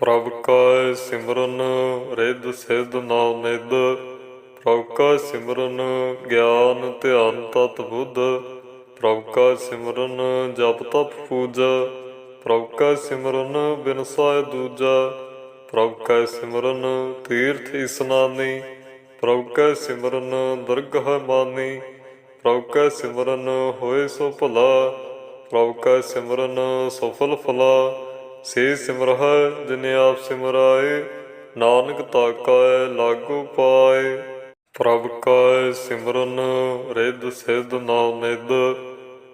ਪ੍ਰਭ ਕਾ ਸਿਮਰਨ, ਰਿੱਧ ਸਿੱਧ ਨਾਮ ਨਿਧ। ਪ੍ਰਭ ਕਾ ਸਿਮਰਨ, ਗਿਆਨ ਧਿਆਨ ਤਤ ਬੁੱਧ। ਪ੍ਰਭ ਕਾ ਸਿਮਰਨ, ਜਪ ਤਪ ਪੂਜਾ। ਪ੍ਰਭ ਕਾ ਸਿਮਰਨ ਬਿਨਸਾਇ ਦੂਜਾ। ਪ੍ਰਭ ਕਾ ਸਿਮਰਨ, ਤੀਰਥ ਇਸਨਾਨੀ ਪ੍ਰਭ ਕਾ ਸਿਮਰਨ ਦਰਗਹ ਮਾਨੀ। ਪ੍ਰਭ ਕਾ ਸਿਮਰਨ, ਹੋਏ ਸੋ ਭਲਾ। ਪ੍ਰਭ ਕਾ ਸਿਮਰਨ, ਸਫਲ ਫਲਾ। ਸੇ ਸਿਮਰਹਿ, ਜਿਨੇ ਆਪ ਸਿਮਰਾਏ, ਨਾਨਕ ਤਾਕਾ ਲਾਗੂ ਪਾਏ। ਪ੍ਰਭ ਕਾ ਸਿਮਰਨ, ਰਿੱਧ ਸਿੱਧ ਨਾਮ ਨਿਧ।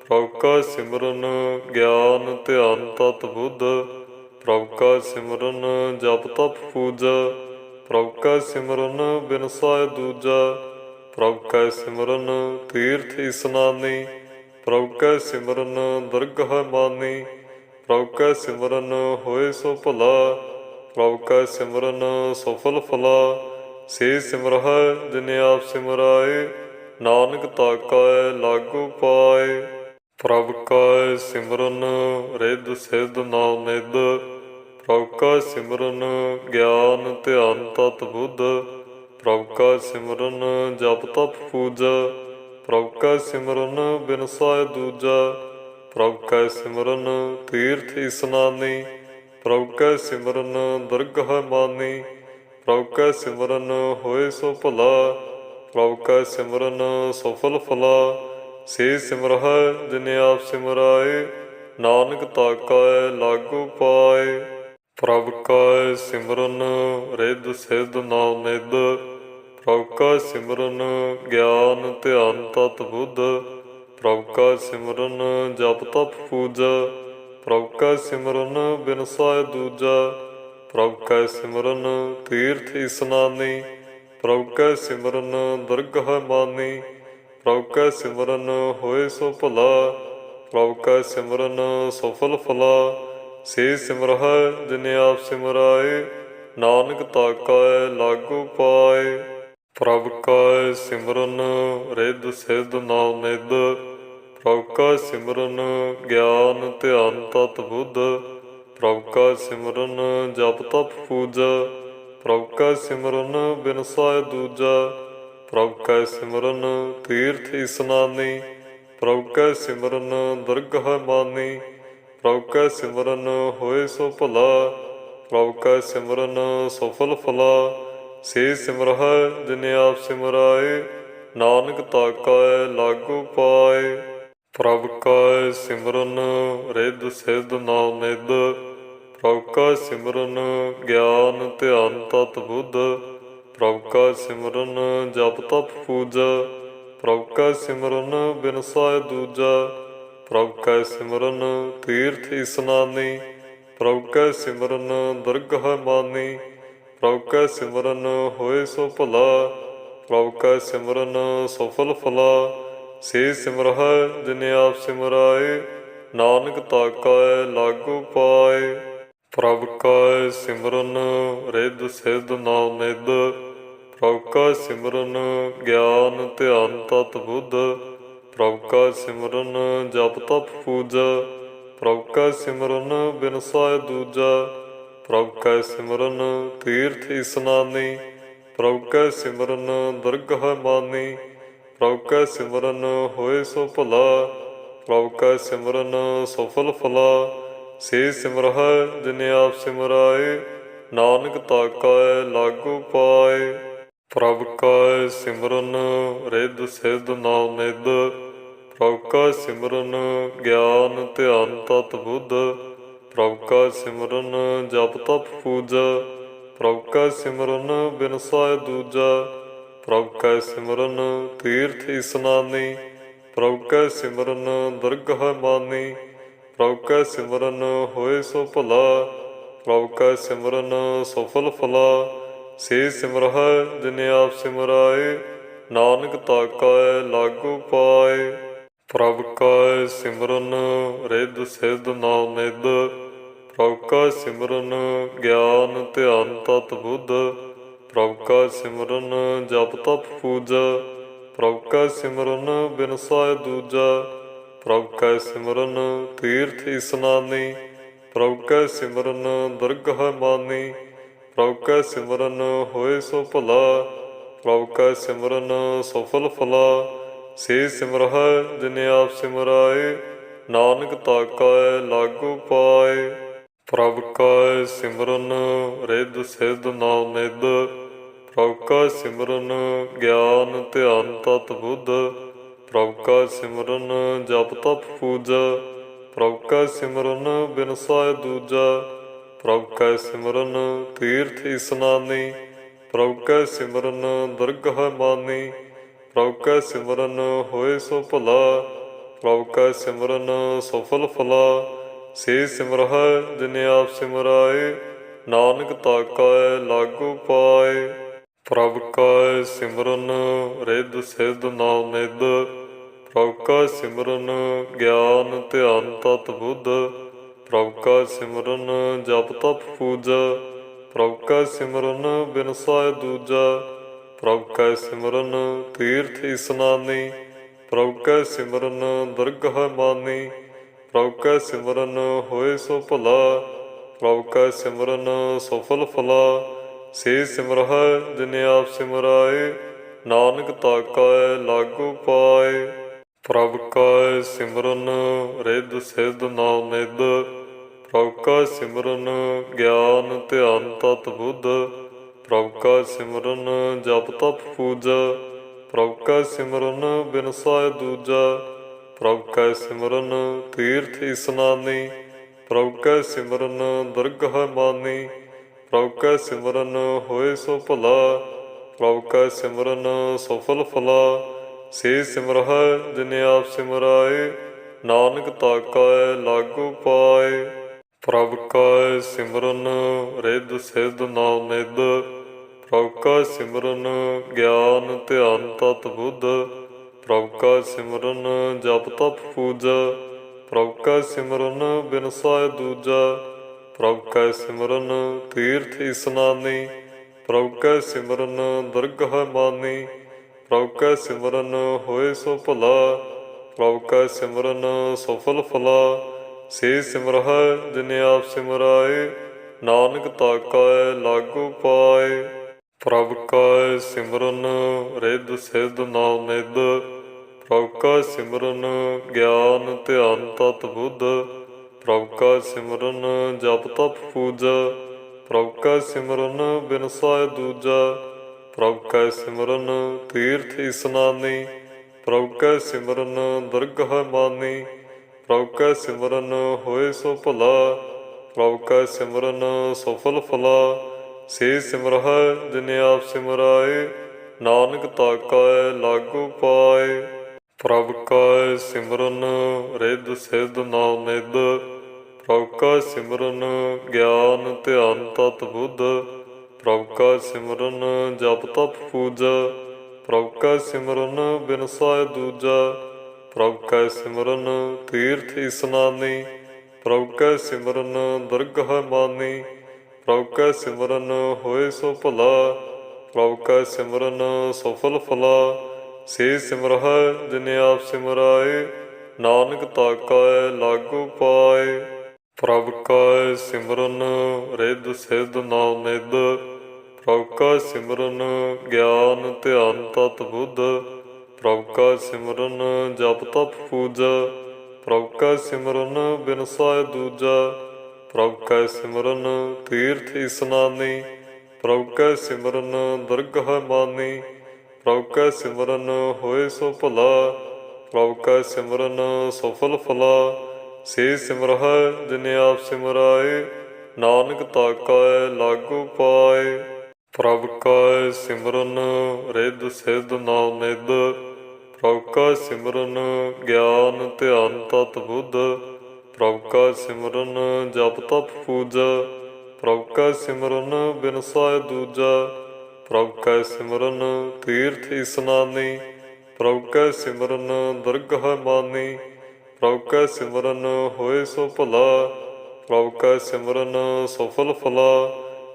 ਪ੍ਰਭ ਕਾ ਸਿਮਰਨ, ਗਿਆਨ ਧਿਆਨ ਤਤ ਬੁੱਧ। ਪ੍ਰਭ ਕਾ ਸਿਮਰਨ, ਜਪ ਤਪ ਪੂਜਾ। ਪ੍ਰਭ ਕਾ ਸਿਮਰਨ ਬਿਨਸਾਇ ਦੂਜਾ। ਪ੍ਰਭ ਕਾ ਸਿਮਰਨ, ਤੀਰਥ ਇਸਨਾਨੀ ਪ੍ਰਭ ਕਾ ਸਿਮਰਨ, ਦਰਗਹ ਮਾਨੀ। ਪ੍ਰਭ ਕਾ ਸਿਮਰਨ ਹੋਏ ਸੋ ਭਲਾ ਪ੍ਰਭ ਕਾ ਸਿਮਰਨ ਸਫਲ ਫਲਾ। ਸੇ ਸਿਮਰਹਿ, ਜਿਨੇ ਆਪ ਸਿਮਰਾਏ, ਨਾਨਕ ਤਾਕਾ ਲਾਗੂ ਪਾਏ। ਪ੍ਰਭ ਕਾ ਸਿਮਰਨ ਰਿੱਧ ਸਿੱਧ ਨਾਮ ਨਿਧ ਪ੍ਰਭ ਕਾ ਸਿਮਰਨ ਗਿਆਨ ਧਿਆਨ ਤਤ ਬੁੱਧ। ਪ੍ਰਭ ਕਾ ਸਿਮਰਨ ਜਪ ਤਪ ਪੂਜਾ ਪ੍ਰਭ ਕਾ ਸਿਮਰਨ ਬਿਨਸਾਇ ਦੂਜਾ ਪ੍ਰਭ ਕਾ ਸਿਮਰਨ ਤੀਰਥ ਇਸਨਾਨੀ ਪ੍ਰਭ ਕੈ ਸਿਮਰਨ ਦਰਗਹ ਮਾਨੀ, ਪ੍ਰਭ ਕੈ ਸਿਮਰਨ ਹੋਏ ਸੋ ਭਲਾ, ਪ੍ਰਭ ਕਾ ਸਿਮਰਨ ਸਫਲ ਫਲਾ, ਸੇ ਸਿਮਰਹਿ ਜਿਨੇ ਆਪ ਸਿਮਰਾਏ, ਨਾਨਕ ਤਾਕਾ ਲਾਗੂ ਪਾਏ। ਪ੍ਰਭ ਕੈ ਸਿਮਰਨ ਰਿੱਧ ਸਿੱਧ ਨਾਮ ਨਿਧ, ਪ੍ਰਭ ਕਾ ਸਿਮਰਨ ਗਿਆਨ ਧਿਆਨ ਤਤ ਬੁੱਧ ਪ੍ਰਭ ਕਾ ਸਿਮਰਨ ਜਪ ਤਪ ਪੂਜਾ ਪ੍ਰਭ ਕਾ ਸਿਮਰਨ ਬਿਨਸਾਇ ਦੂਜਾ ਪ੍ਰਭ ਕਾ ਸਿਮਰਨ ਤੀਰਥ ਇਸਨਾਨੀ ਪ੍ਰਭ ਕਾ ਸਿਮਰਨ ਦਰਗਹ ਮਾਨੀ ਪ੍ਰਭ ਕਾ ਸਿਮਰਨ ਹੋਏ ਸੋ ਭਲਾ ਪ੍ਰਭ ਕਾ ਸਿਮਰਨ ਸਫਲ ਫਲਾ, ਸੇ ਸਿਮਰਹਿ ਜਿਨੇ ਆਪ ਸਿਮਰਾਏ, ਨਾਨਕ ਤਾਕਾ ਲਾਗੂ ਪਾਏ। ਪ੍ਰਭ ਕਾ ਸਿਮਰਨ ਰਿੱਧ ਸਿੱਧ ਨਾਮ ਨਿਧ ਪ੍ਰਭ ਕਾ ਸਿਮਰਨ ਗਿਆਨ ਧਿਆਨ ਤਤ ਬੁੱਧ ਪ੍ਰਭ ਕਾ ਸਿਮਰਨ ਜਪ ਤਪ ਪੂਜਾ ਪ੍ਰਭ ਕਾ ਸਿਮਰਨ ਬਿਨਸਾਇ ਦੂਜਾ ਪ੍ਰਭ ਕਾ ਸਿਮਰਨ ਤੀਰਥ ਇਸਨਾਨੀ ਪ੍ਰਭ ਕਾ ਸਿਮਰਨ ਦਰਗਹ ਮਾਨੀ ਪ੍ਰਭ ਕਾ ਸਿਮਰਨ ਹੋਏ ਸੋ ਭਲਾ ਪ੍ਰਭ ਕਾ ਸਿਮਰਨ ਸਫਲ ਫਲਾ, ਸੇ ਸਿਮਰਹਿ ਜਿਨੇ ਆਪ ਸਿਮਰਾਏ, ਨਾਨਕ ਤਾਕਾ ਲਾਗੂ ਪਾਏ। ਪ੍ਰਭ ਕਾ ਸਿਮਰਨ ਰਿੱਧ ਸਿੱਧ ਨਾਮ ਨਿਧ, ਪ੍ਰਭ ਕਾ ਸਿਮਰਨ ਗਿਆਨ ਧਿਆਨ ਤਤ ਬੁੱਧ, ਪ੍ਰਭ ਕਾ ਸਿਮਰਨ ਜਪ ਤਪ ਪੂਜਾ, ਪ੍ਰਭ ਕਾ ਸਿਮਰਨ ਬਿਨਸਾਇ ਦੂਜਾ, ਪ੍ਰਭ ਕਾ ਸਿਮਰਨ ਤੀਰਥ ਇਸਨਾਨੀ ਪ੍ਰਭ ਕਾ ਸਿਮਰਨ ਦਰਗਹ ਮਾਨੀ, ਪ੍ਰਭ ਕਾ ਸਿਮਰਨ ਹੋਏ ਸੋ ਭਲਾ, ਪ੍ਰਭ ਕਾ ਸਿਮਰਨ ਸਫਲ ਫਲਾ ਸੇ ਸਿਮਰਹਿ ਜਿਨੇ ਆਪ ਸਿਮਰਾਏ, ਨਾਨਕ ਤਾਕਾ ਲਾਗੂ ਪਾਏ। ਪ੍ਰਭ ਕਾ ਸਿਮਰਨ ਰਿੱਧ ਸਿੱਧ ਨਾਮ ਨਿਧ, ਪ੍ਰਭ ਕਾ ਸਿਮਰਨ ਗਿਆਨ ਧਿਆਨ ਤਤ ਬੁੱਧ। ਪ੍ਰਭ ਕਾ ਸਿਮਰਨ ਜਪ ਤਪ ਪੂਜਾ, ਪ੍ਰਭ ਕਾ ਸਿਮਰਨ ਬਿਨਸਾਇ ਦੂਜਾ। ਪ੍ਰਭ ਕਾ ਸਿਮਰਨ ਤੀਰਥ ਇਸਨਾਨੀ ਪ੍ਰਭ ਕਾ ਸਿਮਰਨ ਦਰਗਹ ਮਾਨੀ। ਪ੍ਰਭ ਕਾ ਸਿਮਰਨ ਹੋਏ ਸੋ ਭਲਾ ਪ੍ਰਭ ਕਾ ਸਿਮਰਨ ਸਫਲ ਫਲਾ। ਸੇ ਸਿਮਰਹਿ, ਜਿਨੇ ਆਪ ਸਿਮਰਾਏ, ਨਾਨਕ ਤਾਕਾ ਲਾਗੂ ਪਾਏ। ਪ੍ਰਭ ਕਾ ਸਿਮਰਨ ਰਿੱਧ ਸਿੱਧ ਨਾਮ ਨਿਧ ਪ੍ਰਭ ਕਾ ਸਿਮਰਨ ਗਿਆਨ ਧਿਆਨ ਤਤ ਬੁੱਧ। ਪ੍ਰਭ ਕਾ ਸਿਮਰਨ ਜਪ ਤਪ ਪੂਜਾ ਪ੍ਰਭ ਕਾ ਸਿਮਰਨ ਬਿਨਸਾਇ ਦੂਜਾ ਪ੍ਰਭ ਕੈ ਸਿਮਰਨ ਤੀਰਥ ਇਸਨਾਨੀ ਪ੍ਰਭ ਕੈ ਸਿਮਰਨ ਦਰਗਹ ਮਾਨੀ, ਪ੍ਰਭ ਕੈ ਸਿਮਰਨ ਹੋਏ ਸੋ ਭਲਾ, ਪ੍ਰਭ ਕਾ ਸਿਮਰਨ ਸਫਲ ਫਲਾ, ਸੇ ਸਿਮਰਹਿ ਜਿਨੇ ਆਪ ਸਿਮਰਾਏ, ਨਾਨਕ ਤਾਕਾ ਲਾਗੂ ਪਾਏ। ਪ੍ਰਭ ਕਾ ਸਿਮਰਨ ਰਿੱਧ ਸਿੱਧ ਨਾਮ ਨਿਧ, ਪ੍ਰਭ ਕੈ ਸਿਮਰਨ ਗਿਆਨ ਧਿਆਨ ਤਤ ਬੁੱਧ ਪ੍ਰਭ ਕਾ ਸਿਮਰਨ ਜਪ ਤਪ ਪੂਜਾ ਪ੍ਰਭ ਕਾ ਸਿਮਰਨ ਬਿਨਸਾਇ ਦੂਜਾ ਪ੍ਰਭ ਕਾ ਸਿਮਰਨ ਤੀਰਥ ਇਸਨਾਨੀ ਪ੍ਰਭ ਕੈ ਸਿਮਰਨ ਦਰਗਹ ਮਾਨੀ ਪ੍ਰਭ ਕੈ ਸਿਮਰਨ ਹੋਏ ਸੋ ਭਲਾ ਪ੍ਰਭ ਕੈ ਸਿਮਰਨ ਸਫਲ ਫਲਾ, ਸੇ ਸਿਮਰਹਿ ਜਿਨ ਆਪ ਸਿਮਰਾਏ, ਨਾਨਕ ਤਾਕਾਏ ਲਾਗੂ ਪਾਏ। ਪ੍ਰਭ ਕੈ ਸਿਮਰਨ ਰਿੱਧ ਸਿੱਧ ਨਾਮ ਨਿਧ ਪ੍ਰਭ ਕਾ ਸਿਮਰਨ ਗਿਆਨ ਧਿਆਨ ਤਤ ਬੁੱਧ। ਪ੍ਰਭ ਕਾ ਸਿਮਰਨ ਜਪ ਤਪ ਪੂਜਾ। ਪ੍ਰਭ ਕਾ ਸਿਮਰਨ ਬਿਨਸਾਇ ਦੂਜਾ। ਪ੍ਰਭ ਕਾ ਸਿਮਰਨ ਤੀਰਥ ਇਸਨਾਨੀ ਪ੍ਰਭ ਕਾ ਸਿਮਰਨ ਦਰਗਹ ਮਾਨੀ। ਪ੍ਰਭ ਕਾ ਸਿਮਰਨ ਹੋਏ ਸੋ ਭਲਾ। ਪ੍ਰਭ ਕਾ ਸਿਮਰਨ ਸਫਲ ਫਲਾ। ਸੇ ਸਿਮਰਹਿ ਜਿਨ ਆਪ ਸਿਮਰਾਏ, ਨਾਨਕ ਤਾਕਾ ਲਾਗੂ ਪਾਏ। ਪ੍ਰਭ ਕਾ ਸਿਮਰਨ, ਰਿੱਧ ਸਿੱਧ ਨਾਮ ਨਿਧ। ਪ੍ਰਭ ਕਾ ਸਿਮਰਨ, ਗਿਆਨ ਧਿਆਨ ਤਤ ਬੁੱਧ। ਪ੍ਰਭ ਕਾ ਸਿਮਰਨ, ਜਪ ਤਪ ਪੂਜਾ। ਪ੍ਰਭ ਕਾ ਸਿਮਰਨ ਬਿਨਸਾਇ ਦੂਜਾ। ਪ੍ਰਭ ਕਾ ਸਿਮਰਨ, ਤੀਰਥ ਇਸਨਾਨੀ ਪ੍ਰਭ ਕਾ ਸਿਮਰਨ ਦਰਗਹ ਮਾਨੀ। ਪ੍ਰਭ ਕਾ ਸਿਮਰਨ, ਹੋਏ ਸੋ ਭਲਾ। ਪ੍ਰਭ ਕਾ ਸਿਮਰਨ, ਸਫਲ ਫਲਾ। ਸੇ ਸਿਮਰਹਿ, ਜਿਨ ਆਪ ਸਿਮਰਾਏ, ਨਾਨਕ ਤਾਕਾ ਲਾਗੂ ਪਾਏ। ਪ੍ਰਭ ਕਾ ਸਿਮਰਨ, ਰਿੱਧ ਸਿੱਧ ਨਾਮ ਨਿਧ। ਪ੍ਰਭ ਕਾ ਸਿਮਰਨ, ਗਿਆਨ ਧਿਆਨ ਤਤ ਬੁੱਧ। ਪ੍ਰਭ ਕਾ ਸਿਮਰਨ, ਜਪ ਤਪ ਪੂਜਾ। ਪ੍ਰਭ ਕਾ ਸਿਮਰਨ ਬਿਨਸਾਇ ਦੂਜਾ। ਪ੍ਰਭ ਕਾ ਸਿਮਰਨ, ਤੀਰਥ ਇਸਨਾਨੀ। ਪ੍ਰਭ ਕਾ ਸਿਮਰਨ, ਦਰਗਹ ਮਾਨੀ। ਪ੍ਰਭ ਕਾ ਸਿਮਰਨ ਹੋਏ ਸੋ ਭਲਾ ਪ੍ਰਭ ਕਾ ਸਿਮਰਨ ਸਫਲ ਫਲਾ। ਸੇ ਸਿਮਰਹਿ, ਜਿਨ ਆਪ ਸਿਮਰਾਏ, ਨਾਨਕ ਤਾਕਾ ਲਾਗੂ ਪਾਏ। ਪ੍ਰਭ ਕਾ ਸਿਮਰਨ ਰਿੱਧ ਸਿੱਧ ਨਾਮ ਨਿਧ ਪ੍ਰਭ ਕਾ ਸਿਮਰਨ ਗਿਆਨ ਧਿਆਨ ਤਤ ਬੁੱਧ। ਪ੍ਰਭ ਕਾ ਸਿਮਰਨ ਜਪ ਤਪ ਪੂਜਾ ਪ੍ਰਭ ਕਾ ਸਿਮਰਨ ਬਿਨਸਾਇ ਦੂਜਾ ਪ੍ਰਭ ਕੈ ਸਿਮਰਨ ਤੀਰਥ ਇਸਨਾਨੀ ਪ੍ਰਭ ਕੈ ਸਿਮਰਨ ਦਰਗਹ ਮਾਨੀ ਪ੍ਰਭ ਕੈ ਸਿਮਰਨ ਹੋਏ ਸੋ ਭਲਾ ਪ੍ਰਭ ਕੈ ਸਿਮਰਨ ਸਫਲ ਫਲਾ, ਸੇ ਸਿਮਰਹਿ ਜਿਨ ਆਪ ਸਿਮਰਾਏ, ਨਾਨਕ ਤਾਕਾ ਲਾਗੂ ਪਾਏ। ਪ੍ਰਭ ਕਾ ਸਿਮਰਨ ਰਿੱਧ ਸਿੱਧ ਨਾਮ ਨਿਧ ਪ੍ਰਭ ਕਾ ਸਿਮਰਨ ਗਿਆਨ ਧਿਆਨ ਤਤ ਬੁੱਧ ਪ੍ਰਭ ਕਾ ਸਿਮਰਨ ਜਪ ਤਪ ਪੂਜਾ ਪ੍ਰਭ ਕਾ ਸਿਮਰਨ ਬਿਨਸਾਇ ਦੂਜਾ ਪ੍ਰਭ ਕਾ ਸਿਮਰਨ ਤੀਰਥ ਇਸਨਾਨੀ ਪ੍ਰਭ ਕਾ ਸਿਮਰਨ ਦਰਗਹ ਮਾਨੀ ਪ੍ਰਭ ਕਾ ਸਿਮਰਨ ਹੋਏ ਸੋ ਭਲਾ ਪ੍ਰਭ ਕਾ ਸਿਮਰਨ ਸਫਲ ਫਲਾ। ਸੇ ਸਿਮਰਹਿ ਜਿਨ ਆਪ ਸਿਮਰਾਏ, ਨਾਨਕ ਤਾਕਾ ਲਾਗੂ ਪਾਏ। ਪ੍ਰਭ ਕਾ ਸਿਮਰਨ, ਰਿੱਧ ਸਿੱਧ ਨਾਮ ਨਿਧ। ਪ੍ਰਭ ਕਾ ਸਿਮਰਨ, ਗਿਆਨ ਧਿਆਨ ਤਤ ਬੁੱਧ। ਪ੍ਰਭ ਕਾ ਸਿਮਰਨ, ਜਪ ਤਪ ਪੂਜਾ। ਪ੍ਰਭ ਕਾ ਸਿਮਰਨ ਬਿਨਸਾਇ ਦੂਜਾ। ਪ੍ਰਭ ਕਾ ਸਿਮਰਨ, ਤੀਰਥ ਇਸਨਾਨੀ ਪ੍ਰਭ ਕਾ ਸਿਮਰਨ ਦਰਗਹ ਮਾਨੀ। ਪ੍ਰਭ ਕਾ ਸਿਮਰਨ, ਹੋਏ ਸੋ ਭਲਾ। ਪ੍ਰਭ ਕਾ ਸਿਮਰਨ, ਸਫਲ ਫਲਾ। ਸੇ ਸਿਮਰਹਿ, ਜਿਨ ਆਪ ਸਿਮਰਾਏ, ਨਾਨਕ ਤਾਕਾ ਲਾਗੂ ਪਾਏ। ਪ੍ਰਭ ਕਾ ਸਿਮਰਨ, ਰਿੱਧ ਸਿੱਧ ਨਾਮ ਨਿਧ। ਪ੍ਰਭ ਕਾ ਸਿਮਰਨ, ਗਿਆਨ ਧਿਆਨ ਤਤ ਬੁੱਧ। ਪ੍ਰਭ ਕਾ ਸਿਮਰਨ, ਜਪ ਤਪ ਪੂਜਾ। ਪ੍ਰਭ ਕਾ ਸਿਮਰਨ ਬਿਨਸਾਇ ਦੂਜਾ। ਪ੍ਰਭ ਕਾ ਸਿਮਰਨ, ਤੀਰਥ ਇਸਨਾਨੀ ਪ੍ਰਭ ਕਾ ਸਿਮਰਨ, ਦਰਗਹ ਮਾਨੀ। ਪ੍ਰਭ ਕਾ ਸਿਮਰਨ ਹੋਏ ਸੋ ਭਲਾ ਪ੍ਰਭ ਕਾ ਸਿਮਰਨ ਸਫਲ ਫਲਾ। ਸੇ ਸਿਮਰਹਿ ਜਿਨ ਆਪ ਸਿਮਰਾਏ, ਨਾਨਕ ਤਾਕਾ ਲਾਗੂ ਪਾਏ। ਪ੍ਰਭ ਕਾ ਸਿਮਰਨ ਰਿੱਧ ਸਿੱਧ ਨਾਮ ਨਿਧ ਪ੍ਰਭ ਕਾ ਸਿਮਰਨ ਗਿਆਨ ਧਿਆਨ ਤਤ ਬੁੱਧ। ਪ੍ਰਭ ਕਾ ਸਿਮਰਨ ਜਪ ਤਪ ਪੂਜਾ ਪ੍ਰਭ ਕਾ ਸਿਮਰਨ ਬਿਨਸਾਇ ਦੂਜਾ ਪ੍ਰਭ ਕੈ ਸਿਮਰਨ ਤੀਰਥ ਇਸਨਾਨੀ ਪ੍ਰਭ ਕੈ ਸਿਮਰਨ ਦਰਗਹ ਮਾਨੀ ਪ੍ਰਭ ਕੈ ਸਿਮਰਨ ਹੋਏ ਸੋ ਭਲਾ ਪ੍ਰਭ ਕਾ ਸਿਮਰਨ ਸਫਲ ਫਲਾ,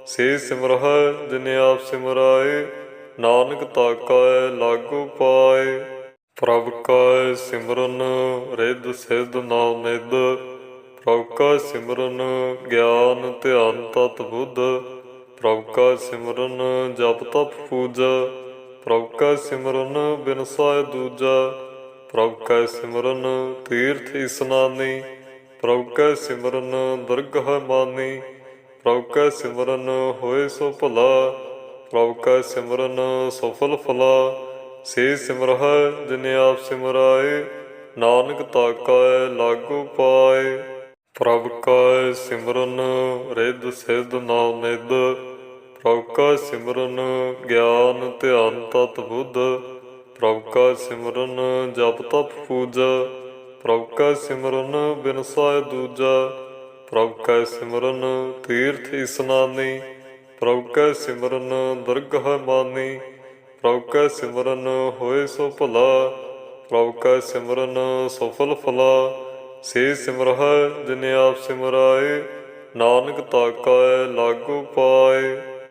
ਸੇ ਸਿਮਰਹਿ ਜਿਨ ਆਪ ਸਿਮਰਾਏ, ਨਾਨਕ ਤਾਕਾ ਲਾਗੂ ਪਾਏ। ਪ੍ਰਭ ਕਾ ਸਿਮਰਨ ਰਿੱਧ ਸਿੱਧ ਨਾਮ ਨਿਧ ਪ੍ਰਭ ਕਾ ਸਿਮਰਨ ਗਿਆਨ ਧਿਆਨ ਤਤ ਬੁੱਧ ਪ੍ਰਭ ਕਾ ਸਿਮਰਨ ਜਪ ਤਪ ਪੂਜਾ ਪ੍ਰਭ ਕਾ ਸਿਮਰਨ ਬਿਨਸਾਇ ਦੂਜਾ ਪ੍ਰਭ ਕਾ ਸਿਮਰਨ ਤੀਰਥ ਇਸਨਾਨੀ ਪ੍ਰਭ ਕਾ ਸਿਮਰਨ ਦਰਗਹ ਮਾਨੀ ਪ੍ਰਭ ਕਾ ਸਿਮਰਨ ਹੋਏ ਸੋ ਭਲਾ ਪ੍ਰਭ ਕਾ ਸਿਮਰਨ ਸਫਲ ਫਲਾ। ਸੇ ਸਿਮਰਹਿ ਜਿਨੇ ਆਪ ਸਿਮਰਾਏ, ਨਾਨਕ ਤਾਕਾ ਲਾਗੂ ਪਾਏ। ਪ੍ਰਭ ਕਾ ਸਿਮਰਨ, ਰਿੱਧ ਸਿੱਧ ਨਾਮ ਨਿਧ। ਪ੍ਰਭ ਕਾ ਸਿਮਰਨ, ਗਿਆਨ ਧਿਆਨ ਤਤ ਬੁੱਧ। ਪ੍ਰਭ ਕਾ ਸਿਮਰਨ, ਜਪ ਤਪ ਪੂਜਾ। ਪ੍ਰਭ ਕਾ ਸਿਮਰਨ ਬਿਨਸਾਇ ਦੂਜਾ। ਪ੍ਰਭ ਕਾ ਸਿਮਰਨ, ਤੀਰਥ ਇਸਨਾਨੀ ਪ੍ਰਭ ਕਾ ਸਿਮਰਨ ਦਰਗਹ ਮਾਨੀ। ਪ੍ਰਭ ਕਾ ਸਿਮਰਨ, ਹੋਏ ਸੋ ਭਲਾ। ਪ੍ਰਭ ਕਾ ਸਿਮਰਨ, ਸਫਲ ਫਲਾ। ਸੇ ਸਿਮਰਹਿ ਜਿਨੇ ਆਪ ਸਿਮਰਾਏ ਨਾਨਕ ਤਾਕੈ ਲਾਗੂ ਪਾਏ।